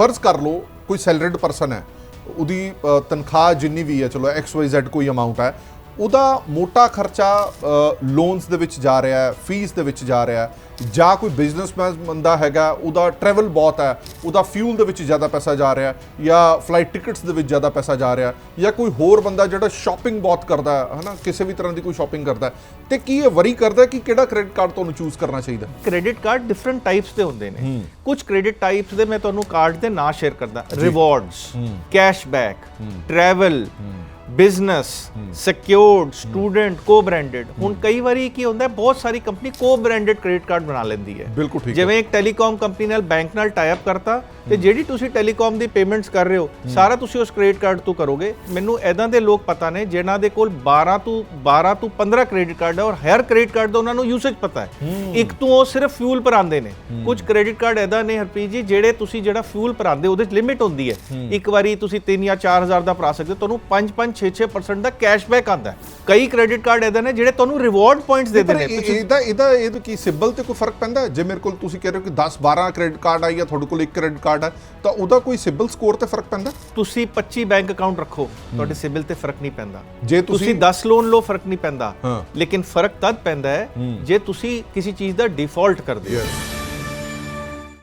ਫਰਜ਼ ਕਰ ਲਓ ਕੋਈ ਸੈਲਰੀਡ ਪਰਸਨ ਹੈ ਉਹਦੀ ਤਨਖਾਹ ਜਿੰਨੀ ਵੀ ਹੈ ਚਲੋ XYZ ਕੋਈ ਅਮਾਉਂਟ ਹੈ ਉਹਦਾ ਮੋਟਾ ਖਰਚਾ ਲੋਨਸ ਦੇ ਵਿੱਚ ਜਾ ਰਿਹਾ ਹੈ ਫੀਸ ਦੇ ਵਿੱਚ ਜਾ ਰਿਹਾ ਹੈ ਜਾਂ ਕੋਈ ਬਿਜ਼ਨਸਮੈਨ ਬੰਦਾ ਹੈਗਾ ਉਹਦਾ ਟਰੈਵਲ ਬਹੁਤ ਹੈ ਉਹਦਾ ਫਿਊਲ ਦੇ ਵਿੱਚ ਜ਼ਿਆਦਾ ਪੈਸਾ ਜਾ ਰਿਹਾ ਹੈ ਜਾਂ ਫਲਾਈਟ ਟਿਕਟਸ ਦੇ ਵਿੱਚ ਜ਼ਿਆਦਾ ਪੈਸਾ ਜਾ ਰਿਹਾ ਹੈ ਜਾਂ ਕੋਈ ਹੋਰ ਬੰਦਾ ਜਿਹੜਾ ਸ਼ਾਪਿੰਗ ਬਹੁਤ ਕਰਦਾ ਹੈ ਹਨਾ ਕਿਸੇ ਵੀ ਤਰ੍ਹਾਂ ਦੀ ਕੋਈ ਸ਼ਾਪਿੰਗ ਕਰਦਾ ਤੇ ਕੀ ਇਹ ਵਰੀ ਕਰਦਾ ਕਿ ਕਿਹੜਾ ਕ੍ਰੈਡਿਟ ਕਾਰਡ ਤੁਹਾਨੂੰ ਚੂਜ਼ ਕਰਨਾ ਚਾਹੀਦਾ? ਕ੍ਰੈਡਿਟ ਕਾਰਡ ਡਿਫਰੈਂਟ ਟਾਈਪਸ ਦੇ ਹੁੰਦੇ ਨੇ। ਕੁਝ ਕ੍ਰੈਡਿਟ ਟਾਈਪਸ ਦੇ ਮੈਂ ਤੁਹਾਨੂੰ ਕਾਰਡ ਦੇ ਨਾਂ ਸ਼ੇਅਰ ਕਰਦਾ। Rewards cashback travel business secured student co branded ਹੁਣ ਕਈ ਵਾਰੀ ਕੀ ਹੁੰਦਾ ਹੈ, ਬਹੁਤ ਸਾਰੀ company co branded credit card ਬਣਾ ਲੈਂਦੀ ਹੈ। ਬਿਲਕੁਲ ਠੀਕ ਹੈ। ਜਿਵੇਂ ਇੱਕ ਟੈਲੀਕਾਮ ਕੰਪਨੀ ਨਾਲ ਬੈਂਕ ਨਾਲ ਟਾਈ ਅਪ ਕਰਤਾ ਤੇ ਜਿਹੜੀ ਤੁਸੀਂ ਟੈਲੀਕਾਮ ਦੀ ਪੇਮੈਂਟਸ ਕਰ ਰਹੇ ਹੋ ਸਾਰਾ ਤੁਸੀਂ ਉਸ ਕ੍ਰੈਡਿਟ ਕਾਰਡ ਤੋਂ ਕਰੋਗੇ। ਮੈਨੂੰ ਐਦਾਂ ਦੇ ਲੋਕ ਪਤਾ ਨੇ ਜਿਨ੍ਹਾਂ ਦੇ ਕੋਲ 12 ਤੋਂ 12 ਤੋਂ 15 ਕ੍ਰੈਡਿਟ ਕਾਰਡ ਹੈ ਔਰ ਹਰ ਕ੍ਰੈਡਿਟ ਕਾਰਡ ਦਾ ਉਹਨਾਂ ਨੂੰ ਯੂਸੇਜ ਪਤਾ ਹੈ। ਇੱਕ ਤੋਂ ਉਹ ਸਿਰਫ ਫਿਊਲ ਭਰਾਉਂਦੇ ਨੇ। ਕੁਝ ਕ੍ਰੈਡਿਟ ਕਾਰਡ ਐਦਾਂ ਨੇ ਹਰਪ੍ਰੀਤ ਜੀ ਜਿਹੜੇ ਤੁਸੀਂ ਜਿਹੜਾ ਫਿਊਲ ਭਰਾਉਂਦੇ ਉਹਦੇ ਚ ਲਿਮਿਟ ਹੁੰਦੀ ਹੈ। ਇੱਕ ਵਾਰੀ ਤੁਸੀਂ 3 ਜਾਂ 4000 ਦਾ ਭਰਾ ਸਕਦੇ ਹੋ ਤੁਹਾਨੂੰ 5 5 6 6% ਦਾ ਕੈਸ਼ਬੈਕ ਆਉਂਦਾ ਕਈ ਕ੍ਰੈਡਿਟ ਕਾਰਡ ਐਦਾਂ ਨੇ ਜਿਹੜੇ ਤੁਹਾਨੂੰ ਰਿਵਾਰਡ ਪੁਆਇੰਟਸ ਦੇ ਦਿੰਦੇ ਨੇ। ਇਹ- ਇਹਦਾ ਇਹਦਾ ਇਹ ਕੀ ਸਿਬਲ ਤੇ ਕੋਈ ਫ਼ਰਕ ਪੈਂਦਾ? ਜੇ ਮੇਰੇ ਕੋਲ ਤੁਸੀਂ ਕਹਿ ਰਹੇ ਹੋ ਕਿ 10 12 ਕ੍ਰੈਡਿਟ ਕਾਰਡ ਆ ਜਾਂ ਤੁਹਾਡੇ ਕੋਲ ਇੱਕ ਕ੍ਰੈਡਿਟ ਕਾਰਡ ਹੈ ਤਾਂ ਉਹਦਾ ਕੋਈ ਸਿਬਲ ਸਕੋਰ ਤੇ ਫ਼ਰਕ ਪੈਂਦਾ? ਤੁਸੀਂ 25 ਬੈਂਕ ਅਕਾਊਂਟ ਰੱਖੋ ਤੁਹਾਡੇ ਸਿਬਿਲ ਤੇ ਫ਼ਰਕ ਨਹੀਂ ਪੈਂਦਾ। ਜੇ ਤੁਸੀਂ ਤੁਸੀਂ 10 ਲੋਨ ਲਓ ਫ਼ਰਕ ਨਹੀਂ ਪੈਂਦਾ। ਲੇਕਿਨ ਫ਼ਰਕ ਤਦ ਪੈਂਦਾ ਹੈ ਜੇ ਤੁਸੀਂ ਕਿਸੇ ਚੀਜ਼ ਦਾ ਡਿਫਾਲਟ ਕਰਦੇ ਹੋ।